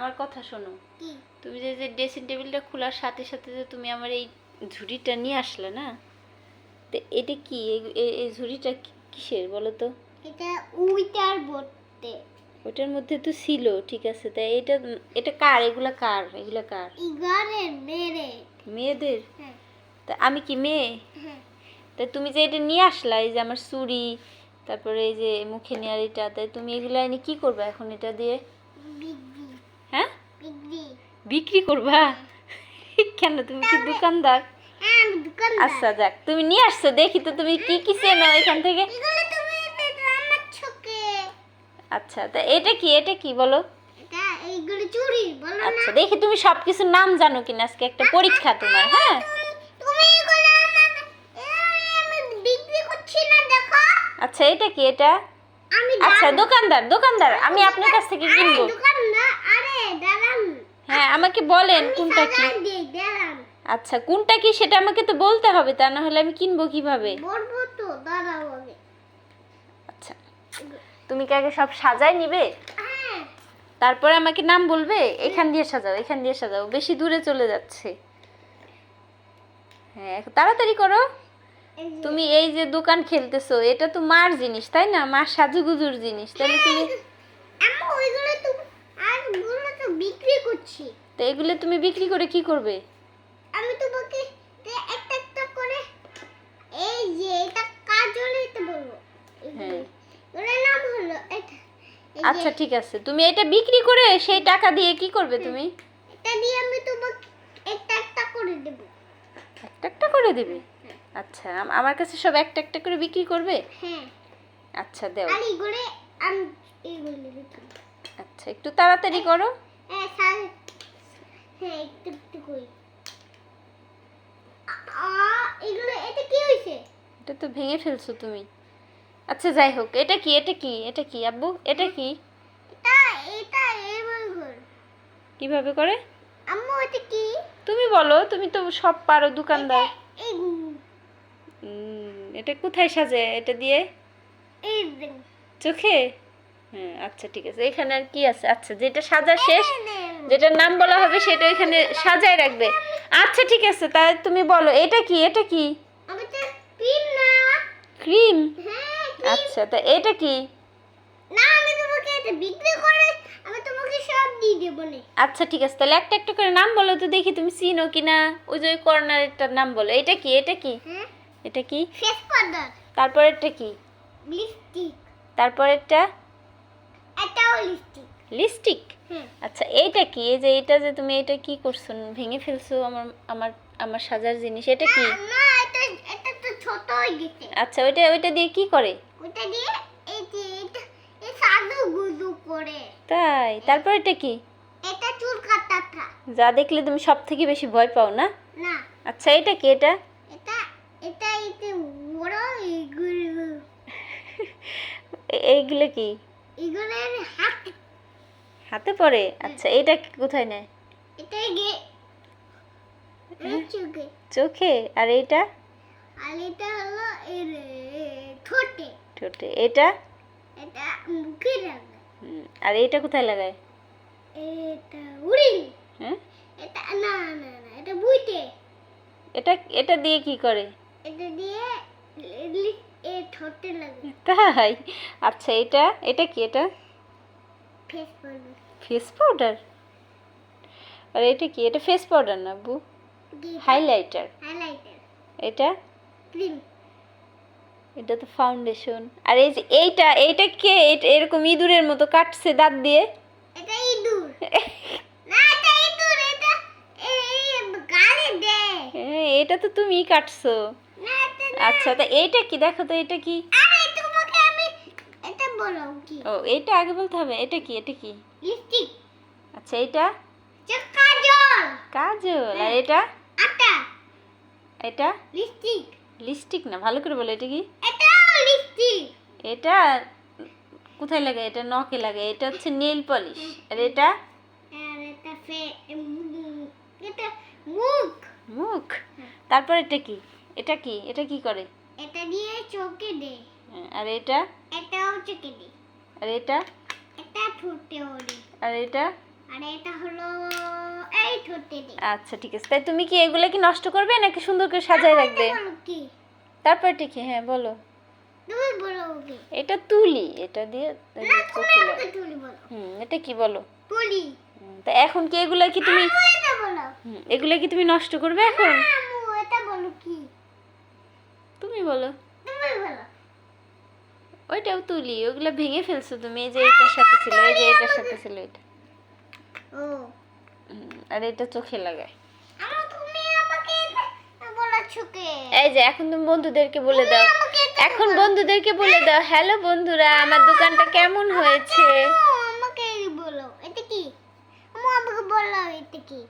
আমার কথা শোনো। তুমি যে যে ড্রেসিং টেবিলটা খোলার সাথে সাথে যে তুমি আমার এই ঝুড়িটা নিয়ে আসলে না? তো এটা কি? এই- ঝুড়িটা কিসের বলো তো? এটা উইটার বলতে ওটার মধ্যে তো ছিল ঠিক আছে। তাই এটা এটা কার? এগুলা কার? এগুলা কার? ইগারে মেরে মেয়েদের? হ্যাঁ। তা আমি কি মেয়ে? হ্যাঁ। তাই তুমি যে এটা নিয়ে আসলা এই যে আমার চুড়ি তারপরে এই যে মুখে নেওয়ার এটা তাই তুমি এগুলা এনে কি করবে এখন এটা দিয়ে? হ্যাঁ? বিক্রি। করবা? কেন তুমি কি দোকানদার? হ্যাঁ আমি দোকান আচ্ছা যাক তুমি নিয়ে আসছো দেখি তো তুমি কি কি চেনো এখান থেকে। আচ্ছা তা এটা কি এটা কি বলো? আচ্ছা দেখি তুমি সব কিছুর নাম জানো কিনা আজকে একটা পরীক্ষা তোমার হ্যাঁ? আচ্ছা এটা কি এটা? আচ্ছা দোকানদার দোকানদার আমি আপনার কাছ থেকে কিনবো দোকান না আরে দাঁড়ান হ্যাঁ আমাকে বলেন কোনটা কি? আচ্ছা কোনটা কি সেটা আমাকে তো বলতে হবে তা না হলে আমি কিনবো কীভাবে? আচ্ছা তুমি কি আগে সব সাজাই নিবে? হ্যাঁ। তারপরে আমাকে নাম বলবে? এখান দিয়ে সাজাও এখান দিয়ে সাজাও বেশি দূরে চলে যাচ্ছে। হ্যাঁ তাড়াতাড়ি করো। তুমি এই যে দোকান খেলতেছো এটা তো মার জিনিস তাই না? মার সাজুগুজুর জিনিস তাহলে তুমি তো তো বিক্রি করছি। তো এগুলো তুমি বিক্রি করে কি করবে? আমি তোমাকে একটা একটা করে এই যে এটা কাজল এটা বলব। হ্যাঁ। নাম হলো এটা। আচ্ছা ঠিক আছে। তুমি এটা বিক্রি করে সেই টাকা দিয়ে কি করবে তুমি? এটা দিয়ে আমি তোমাকে একটা একটা করে দেব। একটা একটা করে দিবে? আচ্ছা আমার কাছে সব একটা একটা করে বিক্রি করবে? হ্যাঁ। আচ্ছা দেও। আর এইগুলো আমি বিক্রি আচ্ছা একটু তাড়াতাড়ি করো। হ্যাঁ হ্যাঁ এটা তো ভেঙে ফেলছো তুমি। আচ্ছা যাই হোক এটা কি এটা কি এটা কি আব্বু এটা কি? কীভাবে করে? আম্মু এটা কি? তুমি বলো তুমি তো সব পারো দোকানদার এটা কোথায় সাজে এটা দিয়ে? চোখে? হ্যাঁ আচ্ছা ঠিক আছে। এখানে আর কি আছে? আচ্ছা যেটা সাজা শেষ যেটার নাম বলা হবে সেটা এখানে সাজায় রাখবে। আচ্ছা ঠিক আছে তাহলে তুমি বলো এটা কি এটা কি? না। ক্রিম? হ্যাঁ আচ্ছা তা এটা কি? না আমি তোমাকে এটা বিক্রি করে আমি তোমাকে সব দিয়ে দেবো আচ্ছা ঠিক আছে তাহলে একটা একটা করে নাম বলো তো দেখি তুমি চিনো কিনা? ওই যে কর্নারেরটার নাম বলো এটা কি এটা কি? হ্যাঁ। এটা কি? ফেস পাউডার তারপরেরটা কি? লিপস্টিক তারপরেরটা? এটাও লিপস্টিক লিপস্টিক হ্যাঁ আচ্ছা এইটা কি? এই যে এটা যে তুমি এটা কি করছ? ভেঙে ফেলছো আমার আমার আমার সাজার জিনিস এটা কি? না এটা এটা তো ছোট হয়ে গেছে। আচ্ছা ওইটা ওইটা দিয়ে কি করে? ওটা দিয়ে এই যে এটা এই সাদু গুজু করে। তাই? তারপর এটা কি? এটা চুল কাটাটা যা দেখলে তুমি সব থেকে বেশি ভয় পাও না? না। আচ্ছা এটা কি এটা? এটা এটা এতে বড় এগুলো এ- এইগুলো কি? এগুলোর হাত। হাতে পড়ে? আচ্ছা এটা কোথায় নেয়? এটা গে এই চোখে। আর এইটা আর এটা হলো ঠোঁটে। ঠোঁটে। এটা? এটা মুখে লাগে আর এইটা কোথায় লাগায়? এটা উড়ি হ্যাঁ? এটা না না না এটা বুইতে এটা এটা দিয়ে কি করে? এটা দিয়ে তাই? আচ্ছা এটা এটা কি এটা? ফেস পাউডার আর এটা কি? এটা ফেস পাউডার না বু? হাইলাইটার এটা? ক্রিম এটা তো ফাউন্ডেশন আর এই যে এইটা এইটা কে? এরকম ইঁদুরের মতো কাটছে দাঁত দিয়ে। এটা ইঁদুর। এটা হ্যাঁ এটা তো তুমিই কাটছো। আচ্ছা তা এইটা কি? দেখো তো এটা কি? আরে তোমাকে আমি এটা বলো কি? ও এইটা আগে বলতে হবে এটা কি? এটা কি? লিপস্টিক। আচ্ছা এইটা? কাজল। কাজল আর এটা? আটা। এটা? লিপস্টিক। লিপস্টিক না ভালো করে বলো এটা কি? এটাও লিপস্টিক। এটা কোথায় লাগে? এটা নখে লাগে। এটা হচ্ছে নেল পলিশ। আর এটা? আর এটা ফে এটা মুখ। মুখ? তারপর এটা কি? এটা কি? এটা কি করে? এটা দিয়ে চোখে দে। হ্যাঁ, আর এটা? এটাও চোখে দে। আর এটা? এটা ঠোঁটে ওড়ে আর এটা? আর এটা হলো এই ঠোঁটে দে। আচ্ছা ঠিক আছে। তাই তুমি কি এগুলো কি নষ্ট করবে নাকি সুন্দর করে সাজায় রাখবে? তারপর ঠিক হ্যাঁ বলো। তুমি বলো এটা তুলি। এটা দিয়ে তুলি। বলো। হুম এটা কি বলো? তুলি। তা এখন কি এগুলা কি তুমি এগুলা কি তুমি নষ্ট করবে এখন? এটা বলো কি? তুমি বলো। ওইটাও তুলি ওগুলা ভেঙে ফেলছো তুমি এই যে এটার সাথে ছিল এই যে এটার সাথে ছিল এটা। আর এটা চোখে লাগায়। এই যে এখন তুমি বন্ধুদেরকে বলে দাও। এখন বন্ধুদেরকে বলে দাও হ্যালো বন্ধুরা আমার দোকানটা কেমন হয়েছে? আমাকে বলো এটা কি? আমাকে বলো এটা কি?